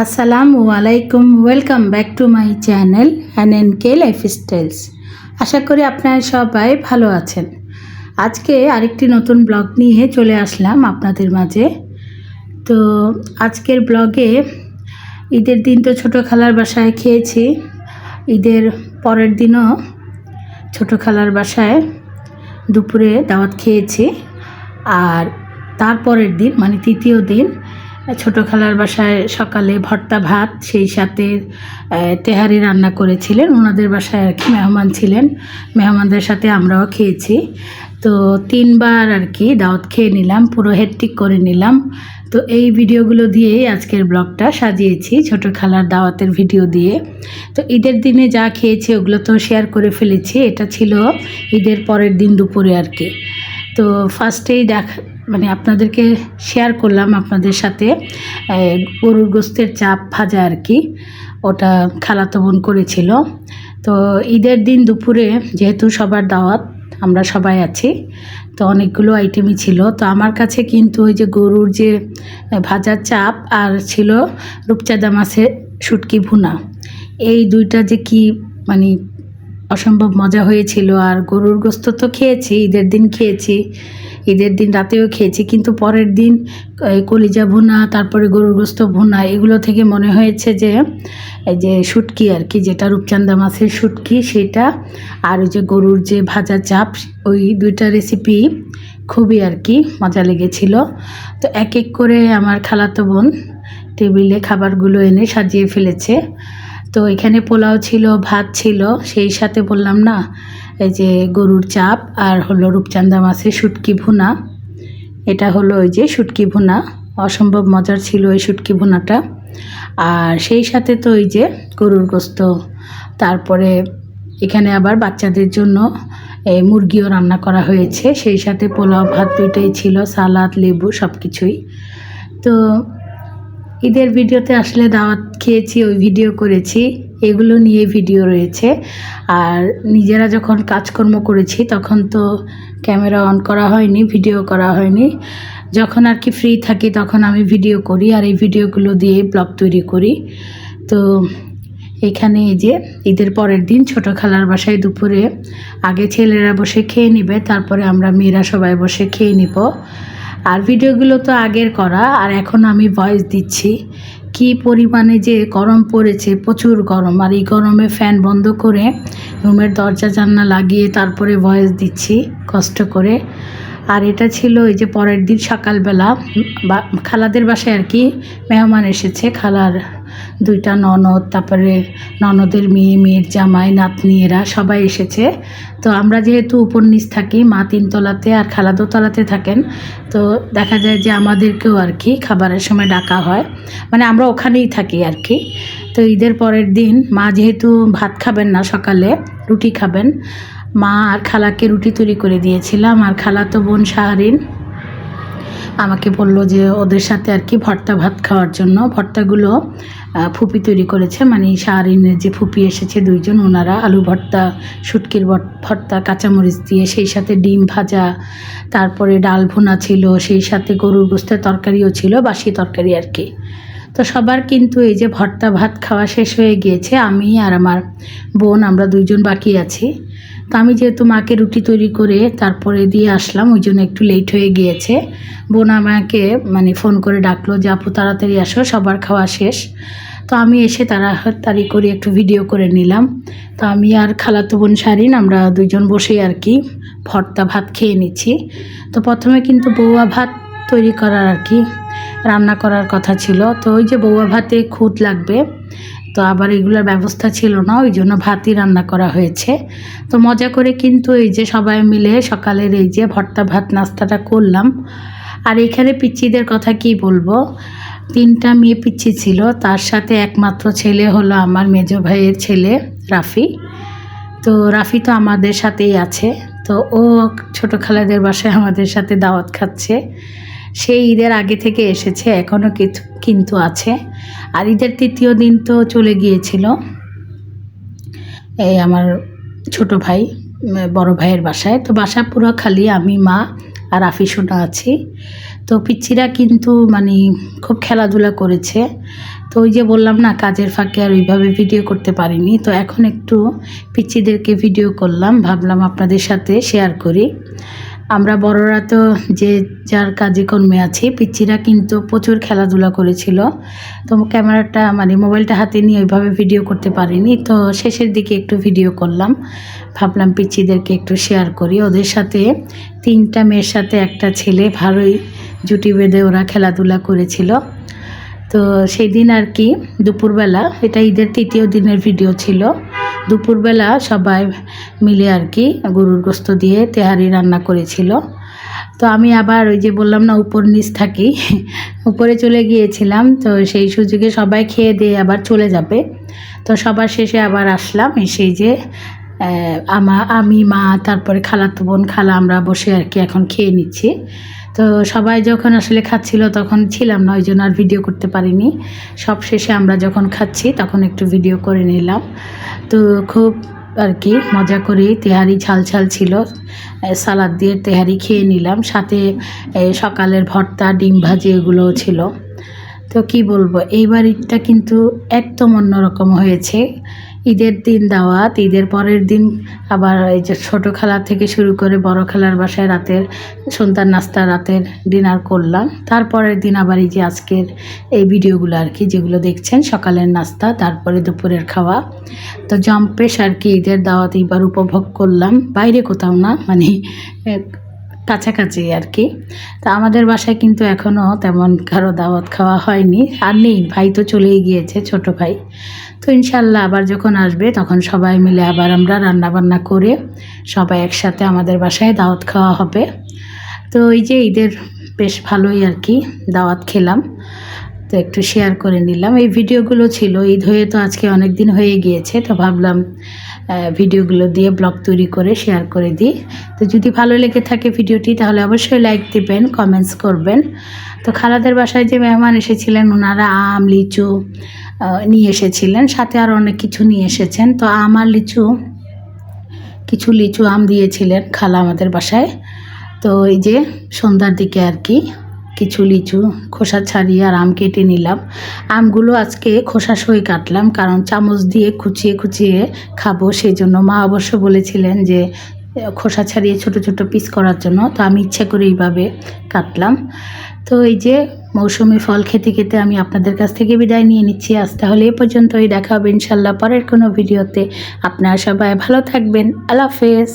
আসসালামু আলাইকুম welcome back to my channel an N K lifestyles আশা করি আপনারা সবাই ভালো আছেন। আজকে আরেকটি নতুন ব্লগ নিয়ে চলে আসলাম আপনাদের মাঝে। তো আজকের ব্লগে ঈদের দিন তো ছোটো খালার বাসায় খেয়েছি, ঈদের পরের দিনও ছোটো খালার বাসায় দুপুরে দাওয়াত খেয়েছি, আর তারপরের দিন মানে তৃতীয় দিন ছোটো খালার বাসায় সকালে ভর্তা ভাত, সেই সাথে তেহারি রান্না করেছিলেন। ওনাদের বাসায় আর কি মেহমান ছিলেন। মেহমানদের সাথে আমরাও খেয়েছি। তো তিনবার আর কি দাওয়াত খেয়ে নিলাম, পুরো হেট্টিক করে নিলাম। তো এই ভিডিওগুলো দিয়েই আজকের ব্লগটা সাজিয়েছি, ছোটো খালার দাওয়াতের ভিডিও দিয়ে। তো ঈদের দিনে যা খেয়েছি ওগুলো তো শেয়ার করে ফেলেছি। এটা ছিল ঈদের পরের দিন দুপুরে আর কি। তো ফার্স্টেই দেখ মানে আপনাদেরকে শেয়ার করলাম আপনাদের সাথে গরুর গোস্তের চাপ ভাজা আর কি, ওটা খালাতো বোন করেছিল। তো ঈদের দিন দুপুরে যেহেতু সবার দাওয়াত, আমরা সবাই আছি, তো অনেকগুলো আইটেমই ছিল। তো আমার কাছে কিন্তু ওই যে গরুর যে ভাজার চাপ আর ছিল রূপচাঁদা মাছের শুটকি ভুনা। এই দুইটা যে কি মানে অসম্ভব মজা হয়েছিল। আর গরুর গোস্ত তো খেয়েছি, ঈদের দিন খেয়েছি। ঈদের দিন রাতেও খেয়েছি, কিন্তু পরের দিন কলিজা ভুনা, তারপরে গরুর গোস্ত ভুনা, এগুলো থেকে মনে হয়েছে যে, এই যে শুটকি আর কি, যেটা রূপচান্দা মাছের শুটকি, সেটা আর ওই যে গরুর যে ভাজা চাপ, ওই দুইটা রেসিপি খুবই আর কি মজা লেগেছিল। তো এক এক করে আমার খালাতো বোন টেবিলে খাবারগুলো এনে সাজিয়ে ফেলেছে। তো এখানে পোলাও ছিল, ভাত ছিল, সেই সাথে বললাম, না এই যে গরুর চাপ আর হলো রূপচান্দা মাছের শুটকি ভুনা। এটা হলো ওই যে শুটকি ভুনা। অসম্ভব মজার ছিল ওই শুটকি ভুনাটা। আর সেই সাথে তো ওই যে গরুর গোস্ত। তারপরে এখানে আবার বাচ্চাদের জন্য এই মুরগিও রান্না করা হয়েছে। সেই সাথে পোলাও, ভাত দুইটাই ছিল, সালাদ, লেবু সব কিছুই তো ঈদের ভিডিওতে আসলে দাওয়াত খেয়েছি, ওই ভিডিও করেছি। এগুলো নিয়ে ভিডিও রয়েছে। আর নিজেরা যখন কাজকর্ম করেছি, তখন তো ক্যামেরা অন করা হয়নি ভিডিও করা হয়নি। যখন আর কি ফ্রি থাকি, তখন আমি ভিডিও করি আর এই ভিডিওগুলো দিয়ে ব্লগ তৈরি করি। তো এখানে এই যে ঈদের পরের দিন ছোটো খালার বাসায় দুপুরে আগে ছেলেরা বসে খেয়ে নেবে, তারপরে আমরা মেয়েরা সবাই বসে খেয়ে নিব। আর ভিডিওগুলো তো আগের করা, আর এখন আমি ভয়েস দিচ্ছি। কি পরিমাণে যে গরম পড়েছে, প্রচুর গরম। আর এই গরমে ফ্যান বন্ধ করে রুমের দরজা, জানলা লাগিয়ে তারপরে ভয়েস দিচ্ছি, কষ্ট করে। আর এটা ছিল এই যে পরের দিন সকালবেলা। বা, খালাদের বাসায় আর কি মেহমান এসেছে, খালার দুইটা ননদ, তারপরে ননদের মেয়ে, মেয়ের জামাই, নাতনি, এরা সবাই এসেছে। তো আমরা যেহেতু নিচ থাকি, মা তিনতলাতে আর খালা দোতলাতে থাকেন, তো দেখা যায় যে আমাদেরকেও আর কি খাবারের সময় ডাকা হয়। মানে আমরা ওখানেই থাকি আর কি। তো ঈদের পরের দিন মা যেহেতু ভাত খাবেন না সকালে, রুটি খাবেন, মা আর খালাকে রুটি তৈরি করে দিয়েছিলাম। আর খালা তো বোন শাহরিন আমাকে বলল যে ওদের সাথে আর কি ভর্তা ভাত খাওয়ার জন্য। ভর্তাগুলো ফুপি তৈরি করেছে। মানে শাহরিনের যে ফুপি এসেছে দুইজন, ওনারা আলু ভর্তা, শুটকির ভর- ভর্তা, কাঁচামরিচ দিয়ে সেই সাথে ডিম ভাজা, তারপরে ডাল ভুনা ছিল, সেই সাথে গরুর গোস্তের তরকারিও ছিল, বাসি তরকারি আর কি। তো সবার কিন্তু এই যে ভর্তা ভাত খাওয়া শেষ হয়ে গিয়েছে, আমি আর আমার বোন আমরা দুইজন বাকি আছি। তো আমি যেহেতু মাকে রুটি তৈরি করে তারপরে দিয়ে আসলাম, ওই জন্য একটু লেট হয়ে গিয়েছে। বোন আমাকে মানে ফোন করে ডাকলো যে, আপু, তাড়াতাড়ি আসো, সবার খাওয়া শেষ। তো আমি এসে তাড়াতাড়ি করে একটু ভিডিও করে নিলাম। তো আমি আর খালাতো বোন সারিন আমরা দুইজন বসেই আর কি ভর্তা ভাত খেয়ে নিচ্ছি। তো প্রথমে কিন্তু বৌয়া ভাত তৈরি করার আর কি রান্না করার কথা ছিল। তো ওই যে বৌয়া ভাতে খুদ লাগবে তো আবার এগুলোর ব্যবস্থা ছিল না ওই জন্য ভাতই রান্না করা হয়েছে। তো মজা করে কিন্তু এই যে সবাই মিলে সকালের এই যে ভর্তা ভাত নাস্তাটা করলাম। আর এখানে পিচ্চিদের কথা কি বলব? তিনটা মেয়ে পিচ্ছি ছিল, তার সাথে একমাত্র ছেলে হলো আমার মেজো ভাইয়ের ছেলে, রাফি। তো রাফি তো আমাদের সাথেই আছে, তো ও ছোটো খালাদের বাসায় আমাদের সাথে দাওয়াত খাচ্ছে। সেই ঈদের আগে থেকে এসেছে এখনও কিছু কিন্তু আছে। আর ঈদের তৃতীয় দিন তো চলে গিয়েছিল। এই আমার ছোট ভাই বড় ভাইয়ের বাসায়। তো বাসা পুরো খালি, আমি, মা আর আফি সোনা আছি। তো পিচ্ছিরা কিন্তু মানে খুব খেলাধুলা করেছে। তো ওই যে বললাম না, কাজের ফাঁকে আর ওইভাবে ভিডিও করতে পারিনি। তো এখন একটু পিচ্ছিদেরকে ভিডিও করলাম, ভাবলাম আপনাদের সাথে শেয়ার করি। আমরা বড়রা তো যে যার কাজে কর্মে আছি পিচ্ছিরা কিন্তু প্রচুর খেলাধুলা করেছিল। তো ক্যামেরাটা মানে মোবাইলটা হাতে নিয়ে ওইভাবে ভিডিও করতে পারিনি। তো শেষের দিকে একটু ভিডিও করলাম। ভাবলাম পিচ্ছিদেরকে একটু শেয়ার করি। ওদের সাথে তিনটা মেয়ের সাথে একটা ছেলে ভালোই জুটি বেঁধে ওরা খেলাধুলা করেছিল। তো সেই দিন আর কি, দুপুরবেলা, এটা ঈদের তৃতীয় দিনের ভিডিও ছিল। দুপুরবেলা সবাই মিলে আর কি গরুর গোস্ত দিয়ে তেহারি রান্না করেছিল। তো আমি আবার ওই যে বললাম না, উপর নিচ থাকি, উপরে চলে গিয়েছিলাম। তো সেই সুযোগে সবাই খেয়ে দিয়ে আবার চলে যাবে। তো সবার শেষে আবার আসলাম, এসে যে আমা, আমি, মা, তারপরে খালাতো বোন, খালা আমরা বসে আর কি এখন খেয়ে নিচ্ছি। তো সবাই যখন আসলে খাচ্ছিল তখন ছিলাম না, ওই জন্য আর ভিডিও করতে পারিনি। সব শেষে আমরা যখন খাচ্ছি তখন একটু ভিডিও করে নিলাম। তো খুব আর কি, মজা করে। তেহারি ঝাল ঝাল ছিল। সালাদ দিয়ে তেহারি খেয়ে নিলাম। সাথে সকালের ভর্তা, ডিম ভাজি এগুলোও ছিল। তো কি বলব এইবার ঈদটা কিন্তু একদম অন্যরকম হয়েছে। ঈদের দিন দাওয়াত, ঈদের পরের দিন আবার এই যে ছোটো খেলা থেকে শুরু করে বড় খেলার বাসায় রাতের সন্তান নাস্তা, রাতের ডিনার করলাম। তারপরের দিন আবার এই যে আজকের এই ভিডিওগুলো আর কি, যেগুলো দেখছেন, সকালের নাস্তা, তারপরে দুপুরের খাওয়া। তো জম্পেশ আর কি, ঈদের দাওয়াত এইবার উপভোগ করলাম। বাইরে কোথাও না মানে কাছাকাছি আর কি। তা আমাদের বাসায় কিন্তু এখনও তেমন কারও দাওয়াত খাওয়া হয়নি। আর নেই, ভাই তো চলেই গিয়েছে, ছোট ভাই। তো ইনশাল্লাহ আবার যখন আসবে, তখন সবাই মিলে আবার আমরা রান্না বান্না করে সবাই একসাথে আমাদের বাসায় দাওয়াত খাওয়া হবে। তো এই যে ঈদের বেশ ভালোই আর কি দাওয়াত খেলাম। তো একটু শেয়ার করে নিলাম। এই ভিডিওগুলো ছিল, ঈদ হয়ে তো আজকে অনেক দিন হয়ে গিয়েছে, তো ভাবলাম ভিডিওগুলো দিয়ে ব্লগ তৈরি করে শেয়ার করে দিই। তো যদি ভালো লেগে থাকে ভিডিওটি, তাহলে অবশ্যই লাইক দিবেন কমেন্টস করবেন। তো খালাদের বাসায় যে মেহমান এসেছিলেন, ওনারা আম, লিচু নিয়ে এসেছিলেন। সাথে আর অনেক কিছু নিয়ে এসেছেন। তো আম আর লিচু, কিছু লিচু আম দিয়েছিলেন খালা আমাদের বাসায়। তো এই যে সন্ধ্যার দিকে আর কি কিছু লিচু, খোসা ছাড়িয়ে আর আম কেটে নিলাম। আমগুলো আজকে খোসা সই কাটলাম, কারণ চামচ দিয়ে খুচিয়ে খুচিয়ে খাব। সেই জন্য মা অবশ্য বলেছিলেন যে, খোসা ছাড়িয়ে ছোট ছোট পিস করার জন্য। তো আমি ইচ্ছা করে এইভাবে কাটলাম। তো এই যে, মৌসুমি ফল খেতে খেতে আমি আপনাদের কাছ থেকে বিদায় নিয়ে নিচ্ছি। আজ তাহলে এ পর্যন্তই। দেখা হবে ইনশাল্লাহ পরের কোনো ভিডিওতে। আপনারা সবাই ভালো থাকবেন। আল্লাহ হাফেজ।